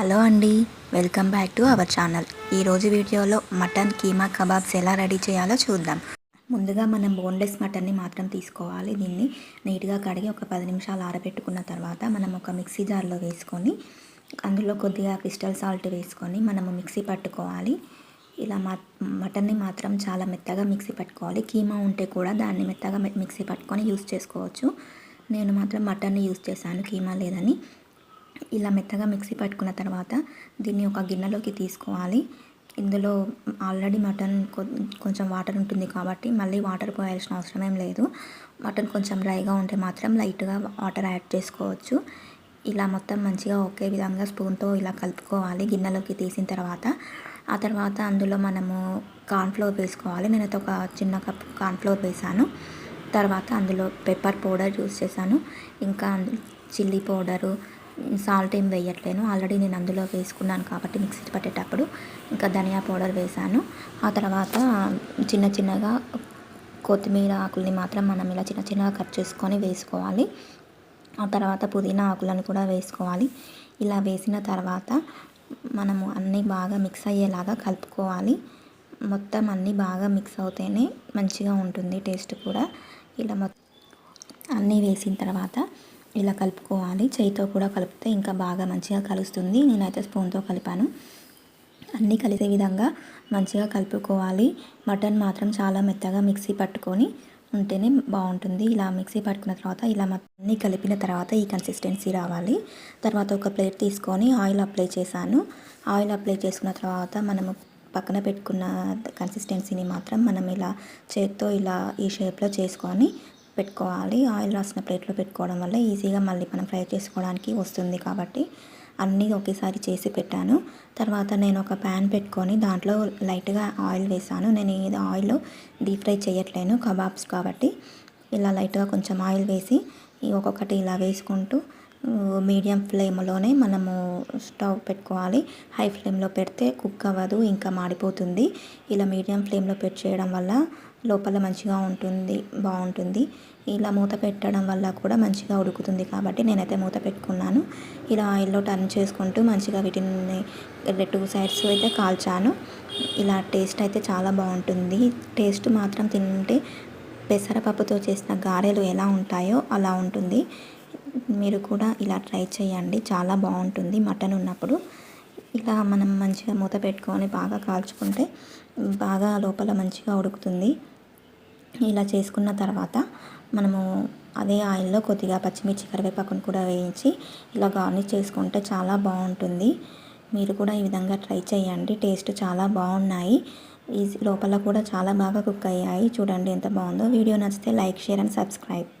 Hello అండి welcome back to our channel. ఈరోజు వీడియోలో మటన్ కీమా కబాబ్స్ ఎలా రెడీ చేయాలో చూద్దాం. ముందుగా మనం బోన్లెస్ మటన్ని మాత్రం తీసుకోవాలి. దీన్ని నీట్గా కడిగి ఒక పది నిమిషాలు ఆరబెట్టుకున్న తర్వాత మనం ఒక మిక్సీ జార్లో వేసుకొని అందులో కొద్దిగా క్రిస్టల్ సాల్ట్ వేసుకొని మనము మిక్సీ పట్టుకోవాలి. ఇలా మా మటన్ని మాత్రం చాలా మెత్తగా మిక్సీ పట్టుకోవాలి. కీమా ఉంటే కూడా దాన్ని మెత్తగా మిక్సీ పట్టుకొని యూస్ చేసుకోవచ్చు. నేను మాత్రం మటన్ని యూస్ చేశాను కీమా లేదని. ఇలా మెత్తగా మిక్సీ పట్టుకున్న తర్వాత దీన్ని ఒక గిన్నెలోకి తీసుకోవాలి. ఇందులో ఆల్రెడీ మటన్ కొంచెం వాటర్ ఉంటుంది కాబట్టి మళ్ళీ వాటర్ పోయాల్సిన అవసరం ఏం లేదు. మటన్ కొంచెం డ్రైగా ఉంటే మాత్రం లైట్గా వాటర్ యాడ్ చేసుకోవచ్చు. ఇలా మొత్తం మంచిగా ఒకే విధంగా స్పూన్తో ఇలా కలుపుకోవాలి గిన్నెలోకి తీసిన తర్వాత. ఆ తర్వాత అందులో మనము కార్న్ఫ్లోర్ వేసుకోవాలి. నేనైతే ఒక చిన్న కప్ కార్న్ఫ్లోర్ వేసాను. తర్వాత అందులో పెప్పర్ పౌడర్ యూస్ చేశాను. ఇంకా చిల్లీ పౌడరు సాల్ట్ ఏం వేయట్లేను. ఆల్రెడీ నేను అందులో వేసుకున్నాను కాబట్టి మిక్సీ పట్టేటప్పుడు ఇంకా ధనియా పౌడర్ వేసాను ఆ తర్వాత చిన్న చిన్నగా కొత్తిమీర ఆకుల్ని మాత్రం మనం ఇలా చిన్న చిన్నగా కట్ చేసుకొని వేసుకోవాలి. ఆ తర్వాత పుదీనా ఆకులను కూడా వేసుకోవాలి. ఇలా వేసిన తర్వాత మనము అన్నీ బాగా మిక్స్ అయ్యేలాగా కలుపుకోవాలి. మొత్తం అన్నీ బాగా మిక్స్ అవుతేనే మంచిగా ఉంటుంది టేస్ట్ కూడా. ఇలా మొత్తం అన్నీ వేసిన తర్వాత ఇలా కలుపుకోవాలి. చేయితో కూడా కలిపితే ఇంకా బాగా మంచిగా కలుస్తుంది. నేనైతే స్పూన్తో కలిపాను. అన్నీ కలిసే విధంగా మంచిగా కలుపుకోవాలి. మటన్ మాత్రం చాలా మెత్తగా మిక్సీ పట్టుకొని ఉంటేనే బాగుంటుంది. ఇలా మిక్సీ పట్టుకున్న తర్వాత ఇలా అన్నీ కలిపిన తర్వాత ఈ కన్సిస్టెన్సీ రావాలి. తర్వాత ఒక ప్లేట్ తీసుకొని ఆయిల్ అప్లై చేశాను. ఆయిల్ అప్లై చేసుకున్న తర్వాత మనము పక్కన పెట్టుకున్న కన్సిస్టెన్సీని మాత్రం మనం ఇలా చేత్తో ఇలా ఈ షేప్లో చేసుకొని పెట్టుకోవాలి. ఆయిల్ రాసిన ప్లేట్లో పెట్టుకోవడం వల్ల ఈజీగా మళ్ళీ మనం ఫ్రై చేసుకోవడానికి వస్తుంది కాబట్టి అన్నీ ఒకేసారి చేసి పెట్టాను. తర్వాత నేను ఒక ప్యాన్ పెట్టుకొని దాంట్లో లైట్గా ఆయిల్ వేసాను. నేను ఇది ఆయిల్ డీప్ ఫ్రై చేయట్లేను కబాబ్స్ కాబట్టి. ఇలా లైట్గా కొంచెం ఆయిల్ వేసి ఒక్కొక్కటి ఇలా వేసుకుంటూ మీడియం ఫ్లేమ్లోనే మనము స్టవ్ పెట్టుకోవాలి. హై ఫ్లేమ్లో పెడితే కుక్ అవ్వదు ఇంకా మాడిపోతుంది. ఇలా మీడియం ఫ్లేమ్లో పెట్టి చేయడం వల్ల లోపల మంచిగా ఉంటుంది బాగుంటుంది. ఇలా మూత పెట్టడం వల్ల కూడా మంచిగా ఉడుకుతుంది కాబట్టి నేనైతే మూత పెట్టుకున్నాను. ఇలా ఆయిల్లో టర్న్ చేసుకుంటూ మంచిగా వీటిని టూ సైడ్స్ అయితే కాల్చాను. ఇలా టేస్ట్ అయితే చాలా బాగుంటుంది. టేస్ట్ మాత్రం తింటే పెసరపప్పుతో చేసిన గారెలు ఎలా ఉంటాయో అలా ఉంటుంది. మీరు కూడా ఇలా ట్రై చేయండి. చాలా బాగుంటుంది మటన్ ఉన్నప్పుడు. ఇలా మనం మంచిగా మూత పెట్టుకొని బాగా కాల్చుకుంటే బాగా లోపల మంచిగా ఉడుకుతుంది. ఇలా చేసుకున్న తర్వాత మనము అదే ఆయిల్లో కొద్దిగా పచ్చిమిర్చి కరివేపాకును కూడా వేయించి ఇలా గార్నిష్ చేసుకుంటే చాలా బాగుంటుంది. మీరు కూడా ఈ విధంగా ట్రై చేయండి. టేస్ట్ చాలా బాగున్నాయి. ఈ లోపల కూడా చాలా బాగా కుక్ అయ్యాయి. చూడండి ఎంత బాగుందో. వీడియో నచ్చితే లైక్ షేర్ అండ్ సబ్స్క్రైబ్.